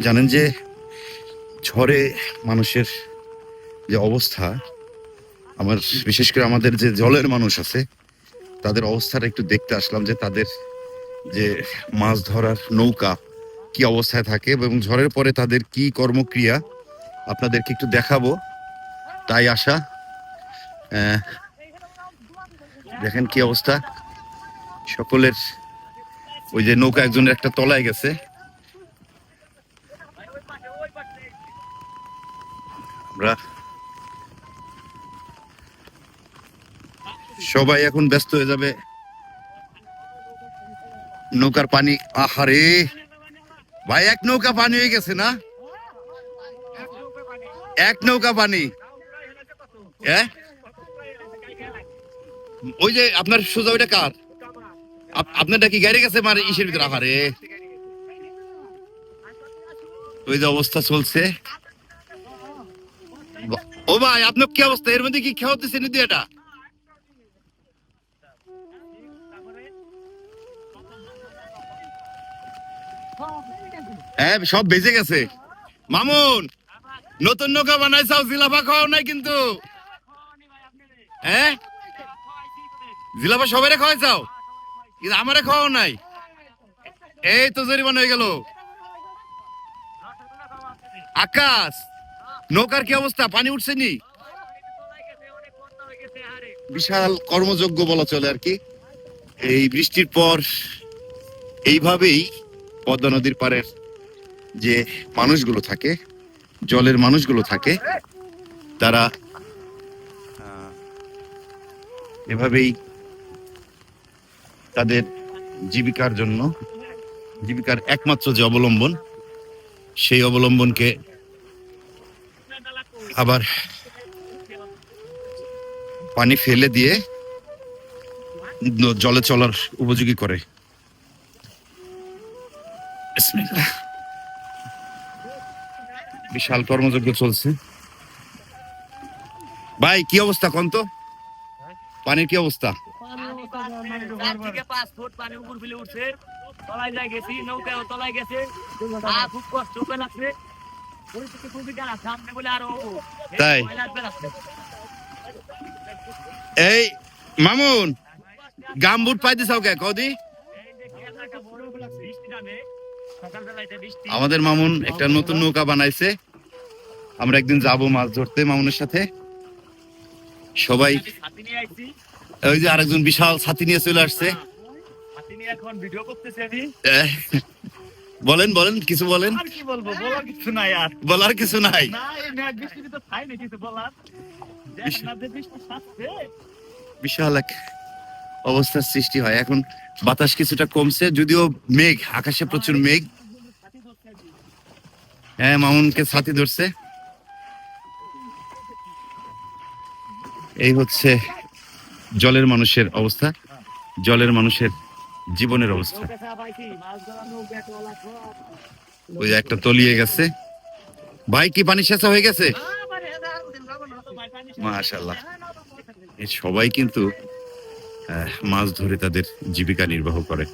জানেন যে ঝড়ে মানুষের যে অবস্থা আমার বিশেষ করে আমাদের যে জলের মানুষ আছে তাদের অবস্থাটা একটু দেখতে আসলাম যে তাদের যে মাছ ধরার নৌকা কি অবস্থায় থাকে এবং ঝড়ের পরে তাদের কি কর্মক্রিয়া আপনাদেরকে একটু দেখাবো। তাই আহ, দেখেন কি অবস্থা। সকলের ওই যে নৌকা একজনের একটা তলায় গেছে। আমরা সবাই এখন ব্যস্ত হয়ে যাবে। নৌকার পানি, আহারে। ভাই, এক নৌকা পানি হয়ে গেছে না? এক নৌকা পানি। ওই যে আপনার সোজা ওইটা কার? আপ- আপনারটা কি গাড়ি গেছে মানে ইসের ভিতরে? আহারে। ওই যে অবস্থা চলছে। ও ভাই, আপনার কি অবস্থা? এর মধ্যে কি খেয়া হতেছে নিদি এটা? হ্যাঁ সব বেজে গেছে। মামুন, নতুন নৌকা বানাইছাও, জিলাপা খাওয়াও নাই কিন্তু। হ্যাঁ? জিলাপা সবাই খাওয়াইছাও? কিন্তু আমারে খাওয়াও নাই। এই তো জরিমানা হয়ে গেল। আকাশ নৌকার কি অবস্থা? পানি উঠছে নি? বিশাল কর্মযোগ্য বলা চলে আর কি। এই বৃষ্টির পর এইভাবেই পদ্মা নদীর পাড়ের যে মানুষগুলো থাকে, জলের মানুষগুলো থাকে, তারা এভাবেই তাদের জীবিকার জন্য, জীবিকার একমাত্র যে অবলম্বন, সেই অবলম্বনকে আবার পানি ফেলে দিয়ে জলে চলার উপযোগী করে। বিশাল কর্মযজ্ঞ চলছে। ভাই, কি অবস্থা কোন তো পানির কি অবস্থা? তলায় যায় গেছি নৌকাও তলায় গেছে খুব কষ্ট তাই? এই মামুন গামবুট পাই দিছাও কে? কদি আমাদের মামুন একটা নতুন নৌকা বানাইছে। আমরা একদিন যাব মাছ ধরতে মামুনের সাথে। সবাই ওই যে আরেকজন বিশাল ছাতি নিয়ে চলে আসছে। এখন ভিডিও করতেছি আমি। বলেন বলেন কিছু বলেন? আর কি বলব বলার কিছু নাই আর। বলার কিছু নাই? না এই বৃষ্টি তো খাই না কিছু বলার। বিশাল এক অবস্থার সৃষ্টি হয়। এখন বাতাস কিছুটা কমছে যদিও মেঘ আকাশে প্রচুর মেঘ। হ্যাঁ মামুনকে ছাতি ধরছে। এই হচ্ছে জলের মানুষের অবস্থা। জলের মানুষের জীবনের অবস্থা। ওই একটা তলিয়ে গেছে ভাই, কি পানি শেষা হয়ে গেছে। মাশাআল্লাহ সবাই কিন্তু মাছ ধরে তাদের জীবিকা নির্বাহ করে